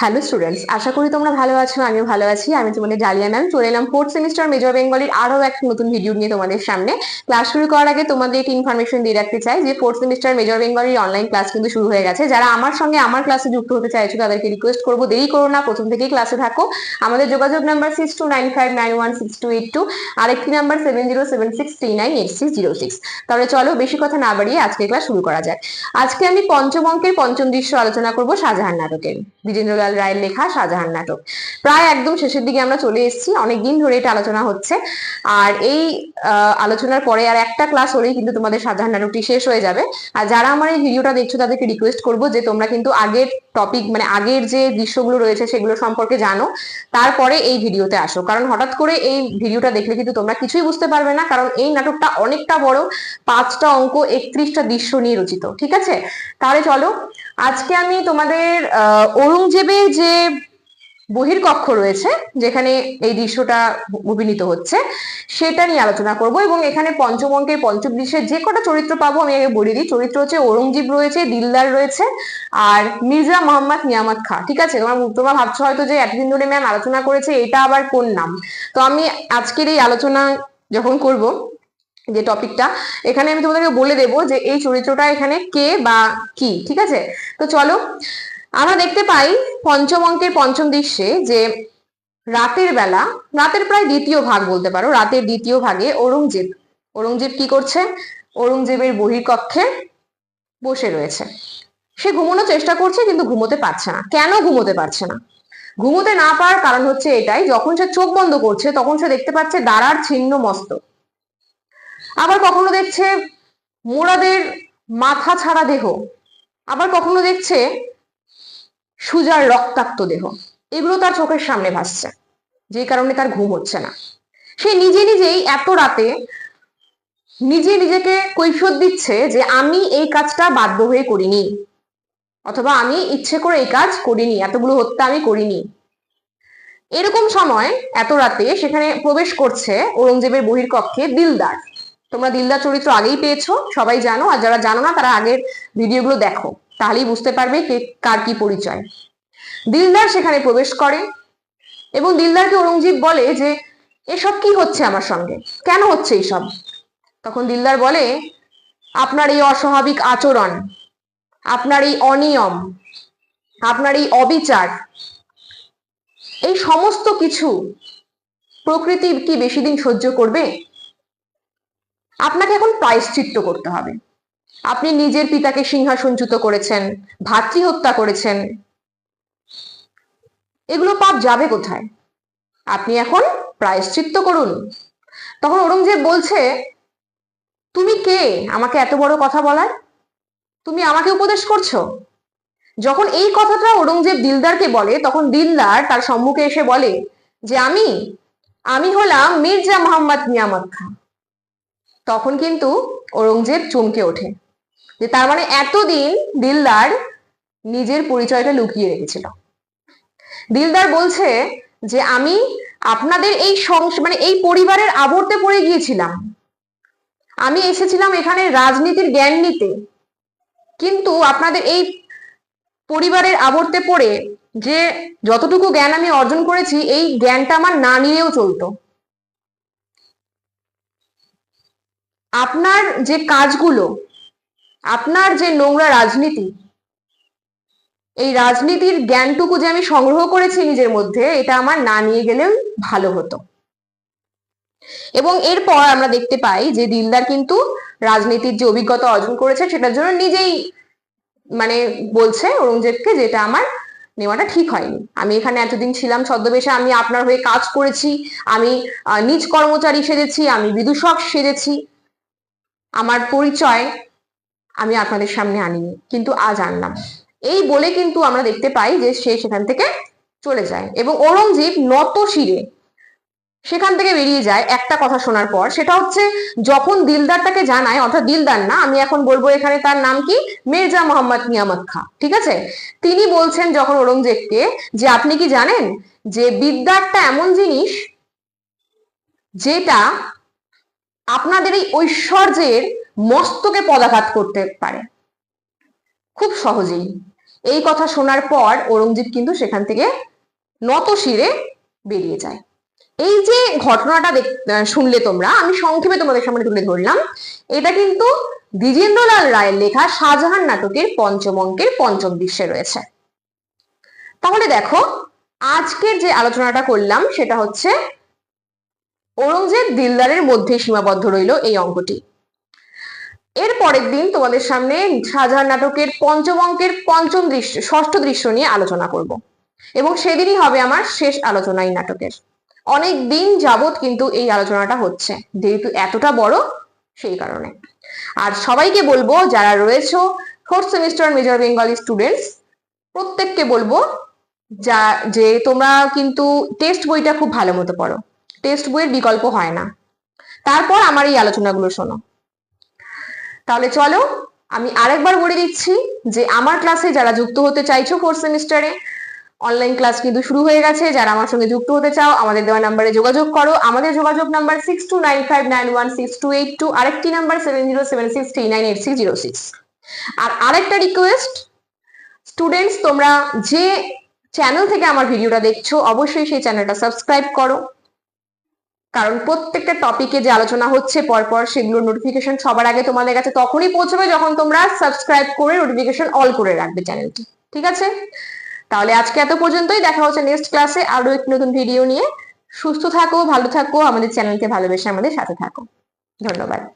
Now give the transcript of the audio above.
Hello students আশা করি তোমরা ভালো আছো, আমিও ভালো আছি। আমি তোমাদের ডালিয়া ম্যাম চলে এলাম ফোর্থ সেমিস্টার মেজর বেঙ্গলির আরও এক নতুন ভিডিও নিয়ে তোমাদের সামনে। ক্লাস শুরু করার আগে তোমাদের একটি ইনফরমেশন দিয়ে রাখতে চাই যে ফোর্থ সেমিস্টার মেজর বেঙ্গলির অনলাইন ক্লাস কিন্তু শুরু হয়ে গেছে। যারা আমার সঙ্গে আমার ক্লাসে যুক্ত হতে চাইছো, তাদেরকে রিকোয়েস্ট করব, দেরি করো না, প্রথম থেকেই ক্লাসে থাকো। আমাদের যোগাযোগ number six two nine five nine one six two eight two আরেকটি number seven zero seven six three nine eight six zero six তাহলে চলো, বেশি কথা না বাড়িয়ে আজকে ক্লাস শুরু করা যাক। আজকে আমি পঞ্চম অঙ্কের পঞ্চম দৃশ্য আলোচনা করব শাহজাহান নাটকের। দ্বিজেন্দ্রলাল রায়ের লেখা শাহজাহান নাটক। প্রায় একদম শেষের দিকে আমরা চলে এসেছি অনেকদিন ধরে এটা আলোচনা হচ্ছে। আর এই আলোচনার পরে আর একটা ক্লাস হলেই কিন্তু তোমাদের শাহজাহান নাটকটি শেষ হয়ে যাবে। আর যারা আমার এই ভিডিওটা দেখছ তাদেরকে রিকোয়েস্ট করব যে তোমরা কিন্তু আগের টপিক মানে আগের যে দৃশ্যগুলো রয়েছে সেগুলো সম্পর্কে জানো। তারপরে এই ভিডিওতে আসো। কারণ হঠাৎ করে এই ভিডিওটা দেখলে কিন্তু তোমরা কিছুই বুঝতে পারবে না কারণ এই নাটকটা অনেকটা বড় পাঁচটা অঙ্ক একত্রিশটা দৃশ্য নিয়ে রচিত ঠিক আছে? তাহলে চলো আজকে আমি তোমাদের আহ, ঔরঙ্গজেবের যে বহির্কক্ষ রয়েছে, যেখানে এই দৃশ্যটা অভিনীত হচ্ছে, সেটা নিয়ে আলোচনা করব এবং এখানে পঞ্চম অঙ্কের পঞ্চম দৃশ্যের যে কটা চরিত্র পাবো আমি আগে বলে দিই। চরিত্র হচ্ছে ঔরঙ্গজেব রয়েছে, দিলদার রয়েছে, আর মির্জা মোহাম্মদ নিয়ামত খা, ঠিক আছে? তোমার তোমরা ভাবছ হয়তো যে এতদিন ধরে ম্যাম আলোচনা করেছে, এটা আবার কোন নাম? তো আমি আজকের এই আলোচনা যখন করব, যে টপিকটা, এখানে আমি তোমাদেরকে বলে দেবো যে এই চরিত্রটা এখানে কে বা কি, ঠিক আছে? তো চলো আমরা দেখতে পাই পঞ্চম অঙ্কের পঞ্চম দৃশ্যে যে রাতের বেলা, রাতের প্রায় দ্বিতীয় ভাগ বলতে পারো, রাতের দ্বিতীয় ভাগে ঔরঙ্গজেব ঔরঙ্গজেব কি করছে? ঔরঙ্গজেবের বহির্কক্ষে বসে রয়েছে। সে ঘুমানোর চেষ্টা করছে কিন্তু ঘুমোতে পারছে না। কেন ঘুমোতে পারছে না? ঘুমোতে না পারার কারণ হচ্ছে এটাই, যখন সে চোখ বন্ধ করছে তখন সে দেখতে পাচ্ছে দাঁড়ার ছিন্ন মস্তক আবার কখনো দেখছে মোড়াদের মাথা ছাড়া দেহ। আবার কখনো দেখছে সুজার রক্তাক্ত দেহ। এগুলো তার চোখের সামনে ভাসছে। যে কারণে তার ঘুম হচ্ছে না। সে নিজে নিজেই এত রাতে নিজে নিজেকে কৈফিয়ত দিচ্ছে যে আমি এই কাজটা বাধ্য হয়ে করিনি। অথবা আমি ইচ্ছে করে এই কাজ করিনি, এতগুলো হত্যা আমি করিনি। এরকম সময় এত রাতে সেখানে প্রবেশ করছে ঔরঙ্গজেবের বহির্কক্ষে দিলদার। তোমরা দিলদার চরিত্র আগেই পেয়েছ, সবাই জানো, আর যারা জানো না, তারা আগের ভিডিওগুলো দেখো। তাহলেই বুঝতে পারবে কে কার কি পরিচয়। দিলদার সেখানে প্রবেশ করে এবং দিলদারকে ঔরঙ্গজেব বলে যে, এসব কি হচ্ছে আমার সঙ্গে? কেন হচ্ছে এইসব? তখন দিলদার বলে, আপনার এই অস্বাভাবিক আচরণ, আপনার এই অনিয়ম, আপনার এই অবিচার, এই সমস্ত কিছু প্রকৃতি কি বেশি দিন সহ্য করবে? আপনাকে এখন প্রায়শ্চিত্ত করতে হবে। আপনি নিজের পিতাকে সিংহাসনচ্যুত করেছেন ভাতৃ হত্যা করেছেন। এগুলো পাপ যাবে কোথায়? আপনি এখন প্রায়শ্চিত্ত করুন। তখন ঔরঙ্গজেব বলছে, তুমি কে? আমাকে এত বড় কথা বলার? তুমি আমাকে উপদেশ করছ? যখন এই কথাটা ঔরঙ্গজেব দিলদারকে বলে, তখন দিলদার তার সম্মুখে এসে বলে যে, আমি আমি হলাম মির্জা মোহাম্মদ নিয়ামত খান তখন কিন্তু ঔরঙ্গজেব চমকে ওঠে। যে তার মানে এতদিন দিলদার নিজের পরিচয়টা লুকিয়ে রেখেছিল। দিলদার বলছে যে, আমি আপনাদের এই মানে এই পরিবারের আবর্তে পড়ে গিয়েছিলাম। আমি এসেছিলাম এখানে রাজনীতির জ্ঞান নিতে। কিন্তু আপনাদের এই পরিবারের আবর্তে পড়ে যে যতটুকু জ্ঞান আমি অর্জন করেছি, এই জ্ঞানটা আমার না নিয়েও চলতো। আপনার যে কাজগুলো আপনার যে নোংরা রাজনীতি, এই রাজনীতির জ্ঞানটুকু যে আমি সংগ্রহ করেছি নিজের মধ্যে, এটা আমার না নিয়ে গেলেও ভালো হতো। এবং এরপর আমরা দেখতে পাই যে দিলদার কিন্তু রাজনীতির যে অভিজ্ঞতা অর্জন করেছে, সেটার জন্য নিজেই মানে বলছে ঔরঙ্গজেবকে যে এটা আমার নেওয়াটা ঠিক হয়নি। আমি এখানে এতদিন ছিলাম ছদ্মবেশে, আমি আপনার হয়ে কাজ করেছি, আমি নিজ কর্মচারী সেজেছি, আমি বিদূষক সেজেছি। আমার পরিচয় আমি আপনাদের সামনে আনিনি, কিন্তু আজ আনলাম। এই বলে কিন্তু আমরা দেখতে পাই যে সে সেখান থেকে চলে যায় এবং ঔরঙ্গজেব নত শিরে সেখান থেকে বেরিয়ে যায় একটা কথা শোনার পর। সেটা হচ্ছে, যখন দিলদার তাকে জানায়, অর্থাৎ দিলদার না, আমি এখন বলব এখানে তার নাম কি? মির্জা মোহাম্মদ নিয়ামত খা, ঠিক আছে? তিনি বলছেন যখন ঔরঙ্গজেবকে যে, আপনি কি জানেন যে, বিদ্যারটা এমন জিনিস যেটা আপনাদের এই ঐশ্বর্যের মস্তকে পদাঘাত করতে পারে। খুব সহজেই। এই কথা শোনার পর ঔরঙ্গজেব কিন্তু সেখান থেকে নত শিরে বেরিয়ে যায়। এই যে ঘটনাটা শুনলে তোমরা, আমি সংক্ষেপে তোমাদের সামনে তুলে ধরলাম। এটা কিন্তু দ্বিজেন্দ্রলাল রায়ের লেখা শাহজাহান নাটকের পঞ্চম অঙ্কের পঞ্চম দৃশ্যে রয়েছে। তাহলে দেখো, আজকের যে আলোচনাটা করলাম, সেটা হচ্ছে ঔরঙ্গজেব দিলদারের মধ্যে সীমাবদ্ধ রইল এই অঙ্কটি। এর পরের দিন তোমাদের সামনে শাহজাহান নাটকের পঞ্চম অঙ্কের পঞ্চম দৃশ্য, ষষ্ঠ দৃশ্য নিয়ে আলোচনা করব। এবং সেদিনই হবে আমার শেষ আলোচনা এই নাটকের। অনেক দিন যাবত কিন্তু এই আলোচনাটা হচ্ছে, যেহেতু এতটা বড় সেই কারণে। আর সবাইকে বলব, যারা রয়েছে fourth semester major Bengali students প্রত্যেককে বলব, যা, যে তোমরা কিন্তু টেস্ট বইটা খুব ভালো মতো পড়ো। টেস্ট বইয়ের বিকল্প হয় না। তারপর আমার এই আলোচনাগুলো শোনো। তাহলে চলো, আমি আরেকবার বলে দিচ্ছি যে আমার ক্লাসে যারা যুক্ত হতে চাইছো ফোর্থ সেমিস্টারে অনলাইন ক্লাস কিন্তু শুরু হয়ে গেছে। যারা আমার সঙ্গে যুক্ত হতে চাও, আমাদের দেওয়া নাম্বারে যোগাযোগ করো। আমাদের যোগাযোগ number six two nine five nine one six two eight two আরেকটি number seven zero seven six three nine eight six zero six আর আরেকটা রিকোয়েস্ট স্টুডেন্টস তোমরা যে চ্যানেল থেকে আমার ভিডিওটা দেখছ, অবশ্যই সেই চ্যানেলটা সাবস্ক্রাইব করো। কারণ প্রত্যেকটা টপিকে যে আলোচনা হচ্ছে, পরপর সেগুলোর নোটিফিকেশন সবার আগে তোমাদের কাছে তখনই পৌঁছবে যখন তোমরা সাবস্ক্রাইব করে নোটিফিকেশন অল করে রাখবে চ্যানেলটি ঠিক আছে? তাহলে আজকে এত পর্যন্তই। দেখা হচ্ছে নেক্সট ক্লাসে আরও একটি নতুন ভিডিও নিয়ে। সুস্থ থাকো, ভালো থাকো, আমাদের চ্যানেলকে ভালোবেসে আমাদের সাথে থাকো। ধন্যবাদ।